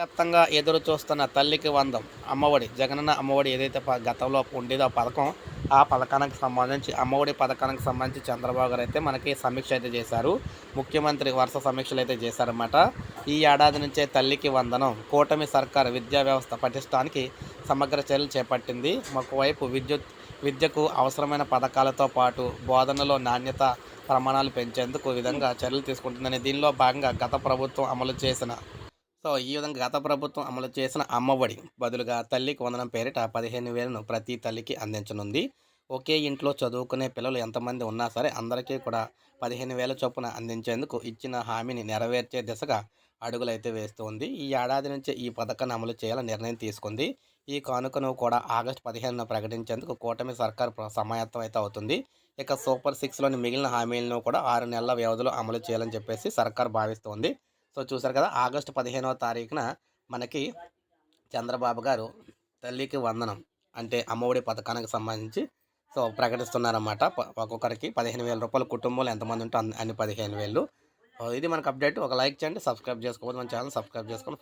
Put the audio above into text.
వ్యాప్తంగా ఎదురు చూస్తున్న తల్లికి వందం. అమ్మఒడి జగనన్న అమ్మఒడి ఏదైతే ప- గతంలో ఉండేదో ఆ పథకం ఆ పథకానికి సంబంధించి అమ్మఒడి పథకానికి సంబంధించి చంద్రబాబు గారు అయితే మనకి సమీక్ష అయితే చేశారు. ముఖ్యమంత్రి వరుస సమీక్షలు అయితే చేశారన్నమాట. ఈ ఏడాది నుంచే తల్లికి వందనం. కూటమి సర్కార్ విద్యా వ్యవస్థ పటిష్టానికి సమగ్ర చర్యలు చేపట్టింది. ఒకవైపు విద్యుత్ విద్యకు అవసరమైన పథకాలతో పాటు బోధనలో నాణ్యత ప్రమాణాలు పెంచేందుకు విధంగా చర్యలు తీసుకుంటుందని దీనిలో భాగంగా గత ప్రభుత్వం అమలు చేసిన సో ఈ విధంగా గత ప్రభుత్వం అమలు చేసిన అమ్మఒడి బదులుగా తల్లికి వందనం పేరిట పదిహేను వేలను ప్రతి తల్లికి అందించనుంది. ఒకే ఇంట్లో చదువుకునే పిల్లలు ఎంతమంది ఉన్నా సరే అందరికీ కూడా పదిహేను వేల చొప్పున అందించేందుకు ఇచ్చిన హామీని నెరవేర్చే దిశగా అడుగులైతే వేస్తుంది. ఈ ఏడాది నుంచే ఈ పథకాన్ని అమలు చేయాలని నిర్ణయం తీసుకుంది. ఈ కానుకను కూడా ఆగస్టు పదిహేనున ప్రకటించేందుకు కూటమి సర్కార్ ప్ర- సమాయత్తం అయితే అవుతుంది. ఇక సూపర్ సిక్స్లోని మిగిలిన హామీలను కూడా ఆరు నెలల వ్యవధిలో అమలు చేయాలని చెప్పేసి సర్కార్ భావిస్తోంది. సో చూసారు కదా ఆగస్టు పదిహేనవ తారీఖున మనకి చంద్రబాబు గారు తల్లికి వందనం అంటే అమ్మఒడి పథకానికి సంబంధించి సో ప్రకటిస్తున్నారన్నమాట. ప- ఒక్కొక్కరికి పదిహేను వేల రూపాయల కుటుంబంలో ఎంతమంది ఉంటే అన్ని- పదిహేను వేలు. ఇది మనకు అప్డేట్. ఒక లైక్ చేయండి సబ్స్క్రైబ్ చేసుకోవద్దు మన ఛానల్ సబ్స్క్రైబ్ చేసుకొని